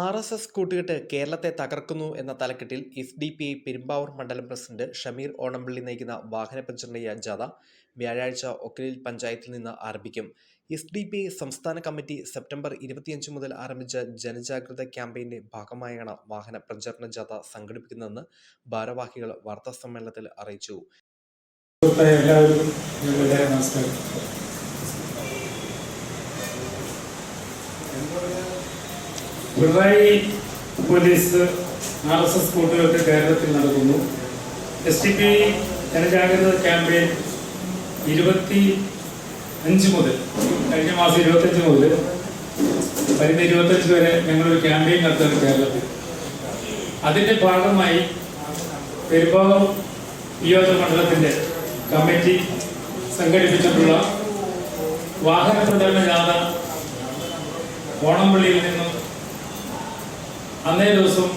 R S S കൂട്ടുകെട്ട് കേരളത്തെ തകർക്കുന്നു എന്ന തലക്കെട്ടിൽ S D P I Perumbavoor മണ്ഡലം പ്രസിഡന്റ് ഷമീർ ഓണംപള്ളി നയിക്കുന്ന വാഹന പഞ്ചറിയ ജാഥ വ്യാഴാഴ്ച ഒക്കലിൽ പഞ്ചായത്തിൽ നിന്ന് ആരംഭിക്കും. എസ് ഡി പി ഐ സംസ്ഥാന കമ്മിറ്റി സെപ്റ്റംബർ ഇരുപത്തിയഞ്ച് മുതൽ ആരംഭിച്ച ജനജാഗ്രത ക്യാമ്പയിന്റെ ഭാഗമായാണ് വാഹന പ്രചരണ ജാഥ സംഘടിപ്പിക്കുന്നതെന്ന് ഭാരവാഹികൾ വാർത്താ സമ്മേളനത്തിൽ അറിയിച്ചു. എല്ലാവരും നമസ്കാരം. Pinarayi police R S S കൂട്ടുകൾക്ക് കേരളത്തിൽ നടക്കുന്നു എസ് ടി പി ജനജാഗ്രത ക്യാമ്പയിൻ ഇരുപത്തി അഞ്ച് മുതൽ കഴിഞ്ഞ മാസം ഇരുപത്തഞ്ച് മുതൽ വരുന്ന ഇരുപത്തഞ്ച് വരെ ഞങ്ങളൊരു ക്യാമ്പയിൻ നടത്തുന്നു കേരളത്തിൽ. അതിന്റെ ഭാഗമായി പെരുമ്പാവൂർ നിയോജക മണ്ഡലത്തിന്റെ കമ്മിറ്റി സംഘടിപ്പിച്ചിട്ടുള്ള വാഹന പ്രചരണ ജാഥ ഓണംപള്ളിയിൽ നിന്നും അന്നേ ദിവസം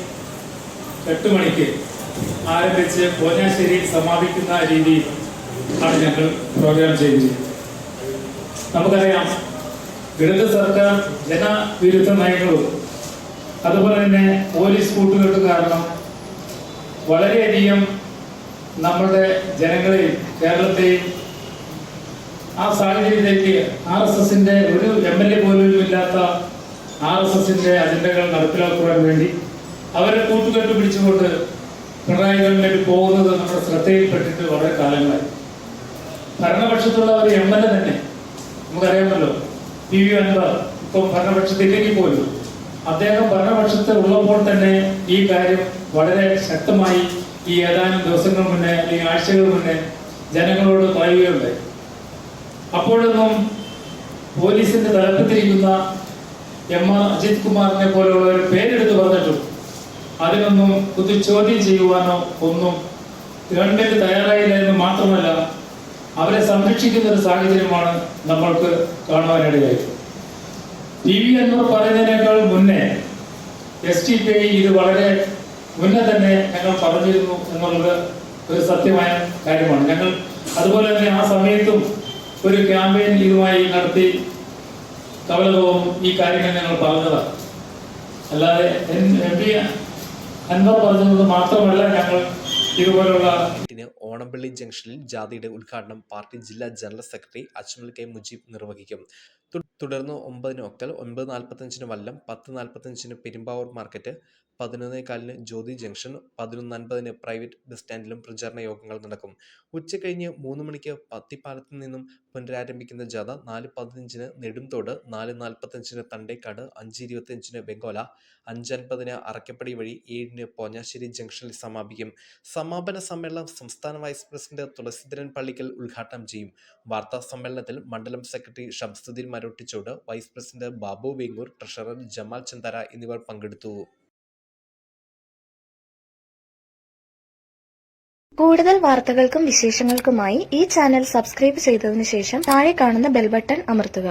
എട്ട് മണിക്ക് ആരംഭിച്ച് കോഞ്ഞാശ്ശേരി സമാപിക്കുന്ന രീതിയിൽ ആണ് ഞങ്ങൾ പ്രോഗ്രാം ചെയ്തിരിക്കുന്നത് നമുക്കറിയാം ഇടത് സർക്കാർ ജനവിരുദ്ധ നയങ്ങളും അതുപോലെ തന്നെ പോലീസ് കൂട്ടുകെട്ട് കാരണം വളരെയധികം നമ്മുടെ ജനങ്ങളെയും കേരളത്തെയും ആ സാഹചര്യത്തിലേക്ക് ആർ എസ് എസിന്റെ ഒരു എം എൽ എ പോലും ഇല്ലാത്ത ആർ എസ് എസിന്റെ അജണ്ടകൾ നടപ്പിലാക്കുവാൻ വേണ്ടി അവരെ കൂട്ടുകെട്ട് പിടിച്ചുകൊണ്ട് പിണറായി ഗവൺമെന്റ് പോകുന്നത് നമ്മുടെ ശ്രദ്ധയിൽപ്പെട്ടിട്ട് വളരെ കാലങ്ങളായി. ഭരണപക്ഷത്തുള്ള ഒരു എം എൽ എ തന്നെ. നമുക്കറിയാമല്ലോ പി വി അൻവർ ഇപ്പം ഭരണപക്ഷത്തില്ലെങ്കിൽ പോലും അദ്ദേഹം ഭരണപക്ഷത്ത് ഉള്ളപ്പോൾ തന്നെ ഈ കാര്യം വളരെ ശക്തമായി ഈ ഏതാനും ദിവസങ്ങൾ മുന്നേ അല്ലെങ്കിൽ ആഴ്ചകൾ മുന്നേ ജനങ്ങളോട് പറയുകയുണ്ടായി. അപ്പോഴൊന്നും പോലീസിന്റെ തലപ്പത്തിരിക്കുന്ന എം ആർ അജിത് കുമാറിനെ പോലെയുള്ളവർ പേരെടുത്ത് പറഞ്ഞിട്ടും അതിനൊന്നും ഇത് ചോദ്യം ചെയ്യുവാനോ ഒന്നും ഗവൺമെന്റ് തയ്യാറായില്ല എന്ന് മാത്രമല്ല അവരെ സംരക്ഷിക്കുന്ന ഒരു സാഹചര്യമാണ് നമ്മൾക്ക് കാണുവാനിടയായത് ടി വി അൻവർ പറയുന്നതിനേക്കാൾ മുന്നേ എസ് ടി പി ഐ ഇത് വളരെ മുന്നേ തന്നെ ഞങ്ങൾ പറഞ്ഞിരുന്നു എന്നുള്ളത് ഒരു സത്യമായ കാര്യമാണ്. ഞങ്ങൾ അതുപോലെ തന്നെ ആ സമയത്തും ഒരു ക്യാമ്പയിൻ ഇതുമായി നടത്തി കവലകവും ഈ കാര്യങ്ങൾ ഞങ്ങൾ പറഞ്ഞതാണ് അല്ലാതെ എം പി അൻവർ പറഞ്ഞത് മാത്രമല്ല ഞങ്ങൾ ഇതുപോലുള്ള എട്ടിന് ഓണംപള്ളി ജംഗ്ഷനിൽ ജാഥയുടെ ഉദ്ഘാടനം പാർട്ടി ജില്ലാ general secretary Ajmal K Mujeeb നിർവഹിക്കും. തുടർന്ന് ഒമ്പതിന് ഒക്കൽ ഒൻപത് നാൽപ്പത്തഞ്ചിന് വല്ലം പത്ത് നാൽപ്പത്തഞ്ചിന് പെരുമ്പാവൂർ മാർക്കറ്റ് പതിനൊന്നേ കാലിന് ജ്യോതി ജംഗ്ഷൻ പതിനൊന്ന് അൻപതിന് പ്രൈവറ്റ് ബസ് സ്റ്റാൻഡിലും പ്രചാരണ യോഗങ്ങൾ നടക്കും. ഉച്ചകഴിഞ്ഞ് മൂന്ന് മണിക്ക് പത്തിപ്പാലത്ത് നിന്നും പുനരാരംഭിക്കുന്ന ജാഥ നാല് പതിനഞ്ചിന് നെടുംതോട് നാല് നാൽപ്പത്തഞ്ചിന് തണ്ടേക്കാട് അഞ്ച് ഇരുപത്തിയഞ്ചിന് വെങ്കോല അഞ്ചൻപതിന് അറക്കപ്പടി വഴി ഏഴിന് പോഞ്ഞാശ്ശേരി ജംഗ്ഷനിൽ സമാപിക്കും. സമാപന സമ്മേളനം സംസ്ഥാന വൈസ് പ്രസിഡന്റ് തുളസീധരൻ പള്ളിക്കൽ ഉദ്ഘാടനം ചെയ്യും. വാർത്താ സമ്മേളനത്തിൽ മണ്ഡലം secretary Shamsuddin Marottichodu vice president Babu Vengoor treasurer Jamal Chandara എന്നിവർ പങ്കെടുത്തു. കൂടുതൽ വാർത്തകൾക്കും വിശേഷങ്ങൾക്കുമായി ഈ ചാനൽ സബ്സ്ക്രൈബ് ചെയ്തതിനു ശേഷം താഴെ കാണുന്ന ബെൽബട്ടൺ അമർത്തുക.